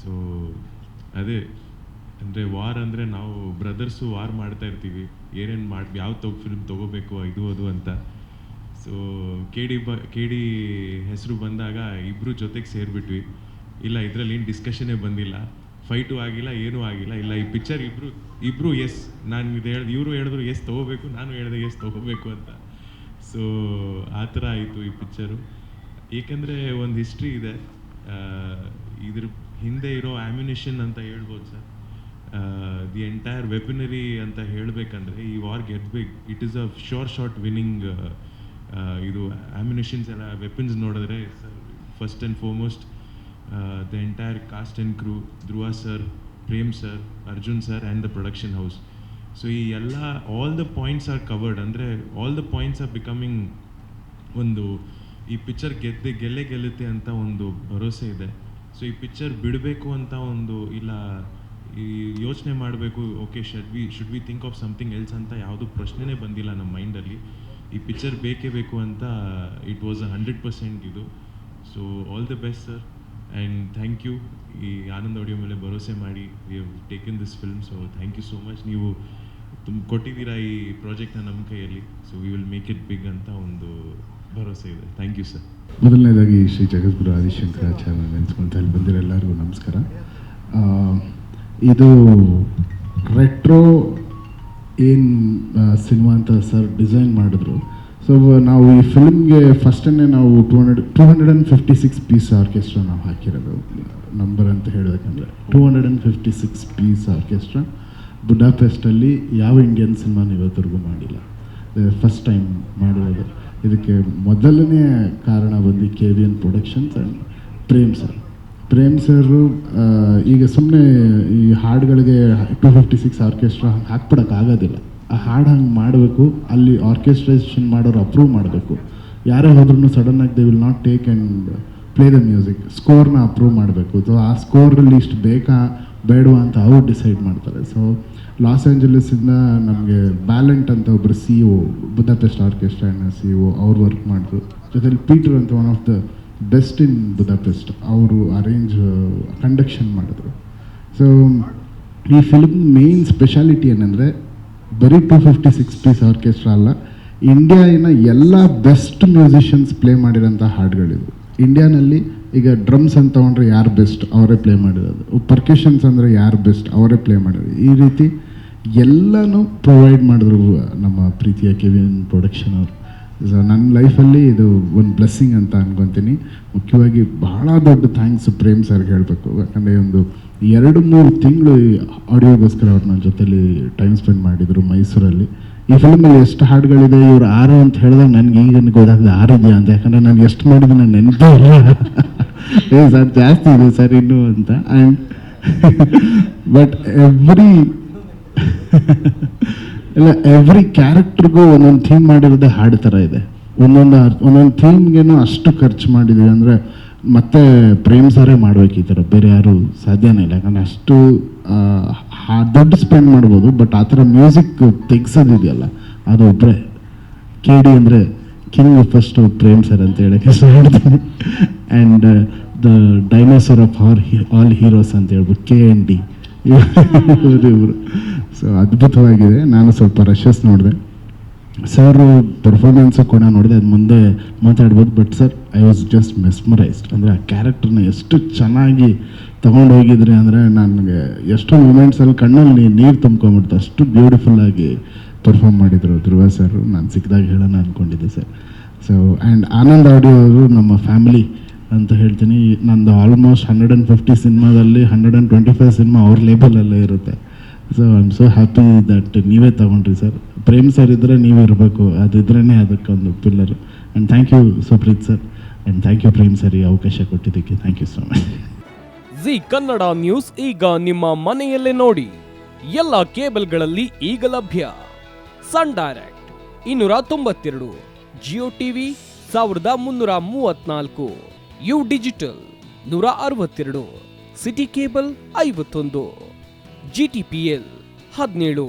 So ಅದೇ, ಅಂದರೆ war ಅಂದರೆ ನಾವು ಬ್ರದರ್ಸು ವಾರ್ ಮಾಡ್ತಾ ಇರ್ತೀವಿ. ಏನೇನು ಮಾಡಿ, ಯಾವ ತಗೋ ಫಿಲ್ಮ್ ತೊಗೋಬೇಕು, ಇದು, ಅದು ಅಂತ. ಸೊ ಕೆ ಡಿ ಬ ಕೆ ಡಿ ಹೆಸರು ಬಂದಾಗ ಇಬ್ಬರು ಜೊತೆಗೆ ಸೇರಿಬಿಟ್ವಿ. ಇಲ್ಲ, ಇದರಲ್ಲಿ ಏನು ಡಿಸ್ಕಷನ್ನೇ ಬಂದಿಲ್ಲ. ಫೈಟು ಆಗಿಲ್ಲ, ಏನೂ ಆಗಿಲ್ಲ. ಇಲ್ಲ, ಈ ಪಿಕ್ಚರ್ ಇಬ್ಬರು ಇಬ್ಬರು ಎಸ್ ನಾನು ಇದು ಹೇಳ್ದು, ಇವರು ಹೇಳಿದ್ರು ಎಸ್ ತೊಗೋಬೇಕು, ನಾನು ಹೇಳಿದೆ ಎಸ್ ತೊಗೋಬೇಕು ಅಂತ. ಸೊ ಆ ಥರ ಆಯಿತು ಈ ಪಿಕ್ಚರು ಏಕೆಂದರೆ ಒಂದು ಹಿಸ್ಟ್ರಿ ಇದೆ. ಇದ್ರ ಹಿಂದೆ ಇರೋ ಆ್ಯಮ್ಯುನೇಷನ್ ಅಂತ ಹೇಳ್ಬೋದು ಸರ್. ದಿ ಎಂಟೈರ್ ವೆಪನರಿ ಅಂತ ಹೇಳಬೇಕಂದ್ರೆ ಈ war ಗೆದ್ಬೇಕು it is a sure shot winning ಇದು ಆ್ಯಮ್ಯುನೇಷನ್ಸ್ ಎಲ್ಲ ವೆಪನ್ಸ್ ನೋಡಿದ್ರೆ first and foremost the entire cast and crew Dhruva sir Prem sir Arjun sir and the production house so ಈ ಎಲ್ಲ all the points are covered ಅಂದರೆ all the points are becoming ಒಂದು ಈ picture ಗೆದ್ದೆ, ಗೆಲ್ಲೇ ಗೆಲ್ಲುತ್ತೆ ಅಂತ ಒಂದು ಭರವಸೆ ಇದೆ. ಸೊ ಈ ಪಿಕ್ಚರ್ ಬಿಡಬೇಕು ಅಂತ ಒಂದು ಇಲ್ಲ, ಈ ಯೋಚನೆ ಮಾಡಬೇಕು okay should we should we think of something else ಅಂತ ಯಾವುದು ಪ್ರಶ್ನೆನೇ ಬಂದಿಲ್ಲ ನಮ್ಮ ಮೈಂಡಲ್ಲಿ ಈ ಪಿಕ್ಚರ್ ಬೇಕೇ ಬೇಕು ಅಂತ it was a hundred percent ಇದು. So all the best sir and thank you ಈ ಆನಂದ್ ಆಡಿಯೋ ಮೇಲೆ ಭರವಸೆ ಮಾಡಿ we have taken this film so thank you so much ನೀವು ತುಂಬ ಕೊಟ್ಟಿದ್ದೀರಾ ಈ ಪ್ರಾಜೆಕ್ಟ್ನ ನಮ್ಮ ಕೈಯಲ್ಲಿ. So we will make it big ಅಂತ ಒಂದು ಭರವಸೆ ಇದೆ. ಥ್ಯಾಂಕ್ ಯು ಸರ್ ಮೊದಲನೇದಾಗಿ ಶ್ರೀ ಜಗದ್ಗುರು ಆದಿಶಂಕರಾಚಾರ್ಯ ನೆನೆಸ್ಕೊಂತ ಅಲ್ಲಿ ಬಂದಿರೋ ಎಲ್ಲರಿಗೂ ನಮಸ್ಕಾರ ಇದು ರೆಟ್ರೋ ಏನು ಸಿನಿಮಾ ಅಂತ ಸರ್ ಡಿಸೈನ್ ಮಾಡಿದ್ರು. ಸೊ ನಾವು ಈ ಫಿಲ್ಮ್ಗೆ ಫಸ್ಟನ್ನೇ ನಾವು two hundred two hundred and fifty six piece orchestra ನಾವು ಹಾಕಿರೋದು. ನಂಬರ್ ಅಂತ ಹೇಳಬೇಕಂದ್ರೆ two hundred and fifty six piece orchestra ಬುಡಾಪೆಸ್ಟಲ್ಲಿ ಯಾವ ಇಂಡಿಯನ್ ಸಿನಿಮಾನ ಇವತ್ತರೆಗೂ ಮಾಡಿಲ್ಲ. ಫಸ್ಟ್ ಟೈಮ್ ಮಾಡಿರೋದು. ಇದಕ್ಕೆ ಮೊದಲನೇ ಕಾರಣ ಬಂದು K V N productions and Prem sir Prem sir ಈಗ ಸುಮ್ಮನೆ ಈ ಹಾಡುಗಳಿಗೆ ಟು ಫಿಫ್ಟಿ ಸಿಕ್ಸ್ ಆರ್ಕೆಸ್ಟ್ರಾ ಹಾಕ್ಬಿಡೋಕ್ಕಾಗೋದಿಲ್ಲ ಆ ಹಾಡು ಹಂಗೆ ಮಾಡಬೇಕು, ಅಲ್ಲಿ ಆರ್ಕೆಸ್ಟ್ರೇಷನ್ ಮಾಡೋರು ಅಪ್ರೂವ್ ಮಾಡಬೇಕು. ಯಾರೇ ಹೋದ್ರೂ ಸಡನ್ನಾಗಿ they will not take and play the music ಸ್ಕೋರ್ನ approve ಮಾಡಬೇಕು. ಸೊ ಆ ಸ್ಕೋರಲ್ಲಿ ಇಷ್ಟು ಬೇಕಾ? ಬೇಡವಾ ಅಂತ ಅವ್ರು ಡಿಸೈಡ್ ಮಾಡ್ತಾರೆ. ಸೊ ಲಾಸ್ ಏಂಜಲೀಸಿಂದ ನಮಗೆ ಬ್ಯಾಲೆಂಟ್ ಅಂತ ಒಬ್ಬರು ಸಿ ಒ ಬುದಾಪೆಸ್ಟ್ ಆರ್ಕೆಸ್ಟ್ರಾನ ಸಿ ಒ ಅವ್ರು ವರ್ಕ್ ಮಾಡಿದ್ರು. ಜೊತೆಲಿ ಪೀಟರ್ ಅಂತ one of the best in Budapest ಅವರು ಅರೇಂಜ್ ಕಂಡಕ್ಷನ್ ಮಾಡಿದ್ರು. ಸೊ ಈ ಫಿಲ್ಮ್ ಮೇನ್ ಸ್ಪೆಷಾಲಿಟಿ ಏನಂದರೆ ಬರೀ two fifty six piece orchestra ಅಲ್ಲ ಇಂಡಿಯಾನ ಎಲ್ಲ ಬೆಸ್ಟ್ ಮ್ಯೂಸಿಷಿಯನ್ಸ್ ಪ್ಲೇ ಮಾಡಿರೋಂಥ ಹಾಡುಗಳಿವು ಇಂಡಿಯಾನಲ್ಲಿ ಈಗ ಡ್ರಮ್ಸ್ ಅಂತ ತೊಗೊಂಡ್ರೆ ಯಾರು ಬೆಸ್ಟ್? ಅವರೇ ಪ್ಲೇ ಮಾಡಿರೋದು. ಪರ್ಕ್ಯೂಷನ್ಸ್ ಅಂದರೆ ಯಾರು ಬೆಸ್ಟ್? ಅವರೇ ಪ್ಲೇ ಮಾಡಿದ್ರು ಈ ರೀತಿ ಎಲ್ಲನೂ ಪ್ರೊವೈಡ್ ಮಾಡಿದ್ರು ನಮ್ಮ ಪ್ರೀತಿಯ ಕೆವಿನ್ ಪ್ರೊಡಕ್ಷನ್ ಅವರು. ಸೊ ನನ್ನ ಲೈಫಲ್ಲಿ ಇದು ಒಂದು ಬ್ಲೆಸ್ಸಿಂಗ್ ಅಂತ ಅನ್ಕೊತೀನಿ. ಮುಖ್ಯವಾಗಿ ಬಹಳ ದೊಡ್ಡ ಥ್ಯಾಂಕ್ಸ್ ಪ್ರೇಮ್ ಸರ್ಗೆ ಹೇಳಬೇಕು. ಯಾಕಂದರೆ ಒಂದು ಎರಡು ಮೂರು ತಿಂಗಳು ಆಡಿಯೋಗೋಸ್ಕರ ಅವ್ರು ನನ್ನ ಜೊತೇಲಿ ಟೈಮ್ ಸ್ಪೆಂಡ್ ಮಾಡಿದರು ಮೈಸೂರಲ್ಲಿ. ಈ ಫಿಲ್ಮಲ್ಲಿ ಎಷ್ಟು ಹಾಡುಗಳಿದೆ, ಇವರು ಆರು ಅಂತ ಹೇಳಿದಾಗ ನನಗೆ ಈಗ ಗೊತ್ತಾಗ್ತದೆ ಆರು ಇದೆಯಾ ಅಂತ. ಯಾಕಂದರೆ ನಾನು ಎಷ್ಟು ಮಾಡಿದ್ದು ನಾನು ನೆನಪೇ ಇಲ್ಲ. ಏ, ಸರ್, ಜಾಸ್ತಿ ಇದೆ ಸರ್ ಇನ್ನು ಅಂತ. ಆ್ಯಂಡ್ ಬಟ್ ಎವ್ರಿ ಇಲ್ಲ ಎವ್ರಿ ಕ್ಯಾರೆಕ್ಟ್ರಿಗೂ ಒಂದೊಂದು ಥೀಮ್ ಮಾಡಿರೋದೇ ಹಾಡು ಥರ ಇದೆ. ಒಂದೊಂದು ಒಂದೊಂದು ಥೀಮ್ಗೇನು ಅಷ್ಟು ಖರ್ಚು ಮಾಡಿದ್ವಿ ಅಂದರೆ ಮತ್ತೆ ಪ್ರೇಮ್ ಸರೇ ಮಾಡ್ಬೇಕು ಈ ಥರ. ಬೇರೆ ಯಾರು ಸಾಧ್ಯನೇ ಇಲ್ಲ. ಯಾಕಂದರೆ ಅಷ್ಟು ದುಡ್ಡು ಸ್ಪೆಂಡ್ ಮಾಡ್ಬೋದು ಬಟ್ ಆ ಥರ ಮ್ಯೂಸಿಕ್ ತೆಗ್ಸೋದಿದೆಯಲ್ಲ, ಅದು ಒಬ್ಬರೇ ಕೆ ಡಿ ಅಂದರೆ ಕಿಂಗ್ ಫಸ್ಟ್ ಪ್ರೇಮ್ ಸರ್ ಅಂತ ಹೇಳಕ್ಕೆ ಇಷ್ಟಪಡ್ತೀನಿ and the dinosaur of our all heroes ಅಂತ ಹೇಳ್ಬೋದು. ಕೆ ಎನ್ ಡಿ ಇವರು ಸೊ ಅದ್ಭುತವಾಗಿದೆ. ನಾನು ಸ್ವಲ್ಪ ರಶಸ್ ನೋಡಿದೆ. ಸರ್ ಪರ್ಫಾರ್ಮೆನ್ಸು ಕೂಡ ನೋಡಿದೆ. ಅದು ಮುಂದೆ ಮಾತಾಡ್ಬೋದು but sir I was just mesmerised ಅಂದರೆ ಆ ಕ್ಯಾರೆಕ್ಟರ್ನ ಎಷ್ಟು ಚೆನ್ನಾಗಿ ತೊಗೊಂಡು ಹೋಗಿದ್ರಿ ಅಂದರೆ ನನಗೆ ಎಷ್ಟೋ ಮೂಮೆಂಟ್ಸಲ್ಲಿ ಕಣ್ಣಲ್ಲಿ ನೀರು ತುಂಬ್ಕೊಂಬಿಡ್ತು ಅಷ್ಟು ಬ್ಯೂಟಿಫುಲ್ಲಾಗಿ ಪರ್ಫಾರ್ಮ್ ಮಾಡಿದರು ಧ್ರುವ ಸರ್ ನಾನು ಸಿಕ್ಕಿದಾಗ ಹೇಳೋಣ ಅಂದ್ಕೊಂಡಿದ್ದೆ sir so and Anand audio ಅವರು ನಮ್ಮ ಫ್ಯಾಮಿಲಿ ಅಂತ ಹೇಳ್ತೀನಿ. ನಂದು ಆಲ್ಮೋಸ್ಟ್ ಹಂಡ್ರೆಡ್ ಆ್ಯಂಡ್ ಫಿಫ್ಟಿ ಸಿನಿಮಾದಲ್ಲಿ hundred and twenty five cinema ಅವ್ರ ಲೇಬಲಲ್ಲೇ ಇರುತ್ತೆ. So I am so happy that ನೀವೇ ತಗೊಂಡ್ರಿ ಸರ್ ಪ್ರೇಮ್ ಸರ್ ಇದ್ದರೆ ನೀವೇ ಇರಬೇಕು. ಅದಿದ್ರೇ ಅದಕ್ಕೊಂದು pillar. And thank you Supreeth sir. And thank you Prem sir, ಈ ಅವಕಾಶ ಕೊಟ್ಟಿದ್ದಕ್ಕೆ. Thank you so much Zee Kannada news ಈಗ ನಿಮ್ಮ ಮನೆಯಲ್ಲೇ ನೋಡಿ. ಎಲ್ಲ ಕೇಬಲ್ಗಳಲ್ಲಿ ಈಗ ಲಭ್ಯ. ಸನ್ ಡೈರೆಕ್ಟ್ ಇನ್ನೂರ ತೊಂಬತ್ತೆರಡು, ಜಿಯೋ ಟಿವಿ ಸಾವಿರದ ಮುನ್ನೂರ ಮೂವತ್ನಾಲ್ಕು, ಯು ಡಿಜಿಟಲ್ ನೂರ ಅರವತ್ತೆರಡು, ಸಿಟಿ ಕೇಬಲ್ ಐವತ್ತೊಂದು, ಜಿ ಟಿ ಪಿ ಎಲ್ ಹದಿನೇಳು.